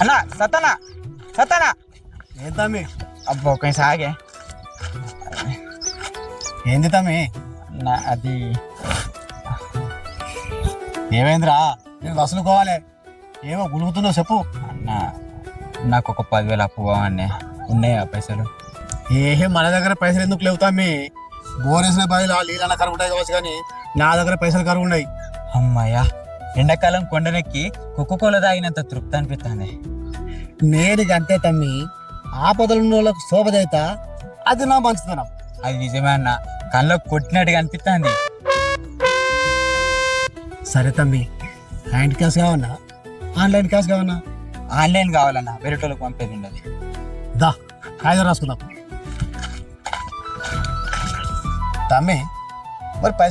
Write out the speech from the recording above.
అన్న సతనా సతనా. ఏం తమ్మి? అబ్బో కొంచెం ఆగే. ఏంది తమ్మి? అన్న అది ఏమైందిరా? నేను వసలుకోవాలి ఏమో గులుగుతున్నావు చెప్పు. అన్న నాకు ఒక పదివేలు అప్పు కావండి ఉన్నాయా పైసలు? ఏ మన దగ్గర పైసలు ఎందుకు లేవు తమ్మి? బోరేసిన బావిలో నీళ్ళన్న కరువు ఉంటాయి కావచ్చు కానీ నా దగ్గర పైసలు కరువు ఉన్నాయి. అమ్మాయ్యా. ఎండాకాలం కొండనెక్కి కుక్కకోల తాగినంత తృప్తి అనిపిస్తుంది అంతే తమ్మి ఆపదలు వాళ్ళకు శోభదైత అది నా మంచితనం అది నిజమే అన్న కళ్ళకు కొట్టినట్టుగా అనిపిస్తుంది సరే తమ్మి హ్యాండ్ క్యాష్ కావన్నా? ఆన్లైన్ క్యాష్ కావన్నా? ఆన్లైన్ కావాలన్న వేరేటోళ్ళకి పంపేది ఉండదు. దా కాగితం రాసుకుందాం. తమ్మి మరి పైసలు